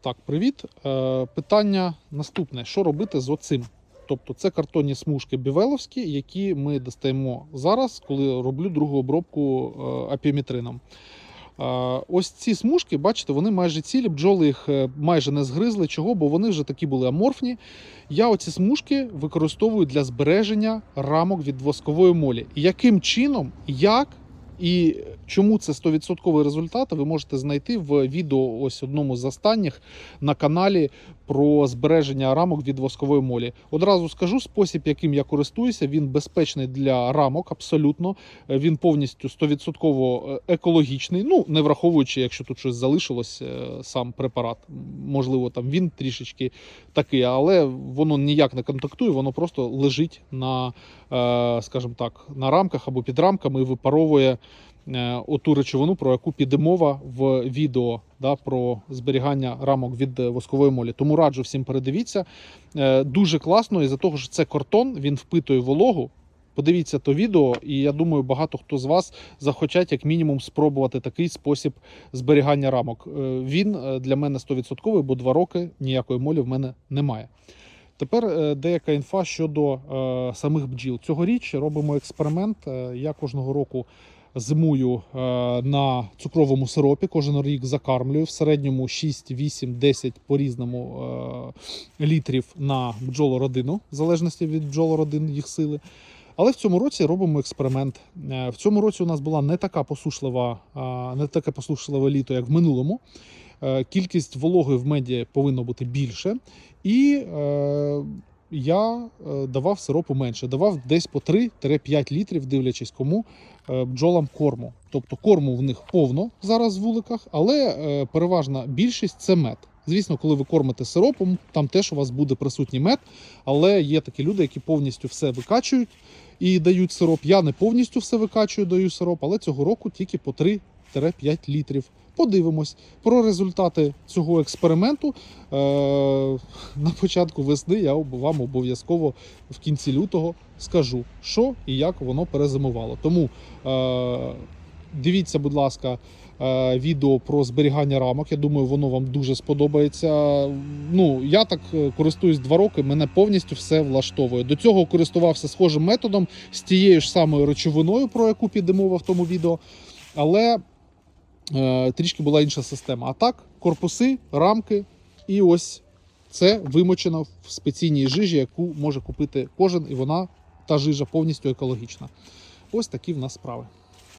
Так, привіт. Е, питання наступне: що робити з оцим? Тобто, це картонні смужки бівеловські, які ми достаємо зараз, коли роблю другу обробку е, апіметрином. Е, ось ці смужки, бачите, вони майже цілі, бджоли їх е, майже не згризли. Чого? Бо вони вже такі були аморфні. Я оці смужки використовую для збереження рамок від воскової молі. Яким чином, як і чому це 100% результати, ви можете знайти в відео ось одному з останніх на каналі про збереження рамок від воскової молі. Одразу скажу спосіб, яким я користуюся. Він безпечний для рамок, абсолютно. Е, Він повністю 100% екологічний. Ну не враховуючи, якщо тут щось залишилось, е, сам препарат. Можливо, там він трішечки такий, але воно ніяк не контактує, воно просто лежить на, е, скажімо так, на рамках або під рамками і випаровує е, оту речовину, про яку піде мова в відео да, про зберігання рамок від е, воскової молі. Тому раджу всім передивіться. Е, Дуже класно, і за того, що це картон, він впитує вологу. Подивіться то відео, і я думаю, багато хто з вас захочуть як мінімум спробувати такий спосіб зберігання рамок. Е, Він е, для мене 100%, бо два роки ніякої молі в мене немає. Тепер е, деяка інфа щодо е, самих бджіл. Цьогоріч робимо експеримент. Е, Я кожного року зимую е, на цукровому сиропі, кожен рік закармлюю в середньому 6, 8, 10 по різному е, літрів на бджолородину, в залежності від бджолородин їх сили. Але в цьому році робимо експеримент. Е, В цьому році у нас була не така посушлива, не таке посушливе літо, як в минулому. Кількість вологи в меді повинно бути більше. І я е, давав сиропу менше. Давав десь по 3-5 літрів, дивлячись кому е, бджолам корму. Тобто корму в них повно зараз в вуликах, але е, переважна більшість це мед. Звісно, коли ви кормите сиропом, там теж у вас буде присутній мед, але є такі люди, які повністю все викачують і дають сироп. Я не повністю все викачую, даю сироп, але цього року тільки по 3-5 літрів. Подивимось про результати цього експерименту. Е, на початку весни я вам обов'язково в кінці лютого скажу, що і як воно перезимувало. Тому е, дивіться, будь ласка, е, відео про зберігання рамок. Я думаю, воно вам дуже сподобається. Ну, я так е, користуюсь два роки, мене повністю все влаштовує. До цього користувався схожим методом з тією ж самою речовиною, про яку піде мова в тому відео. Але трішки була інша система. А так, корпуси, рамки, і ось це вимочено в спеційній жижі, яку може купити кожен, і вона та жижа повністю екологічна. Ось такі в нас справи.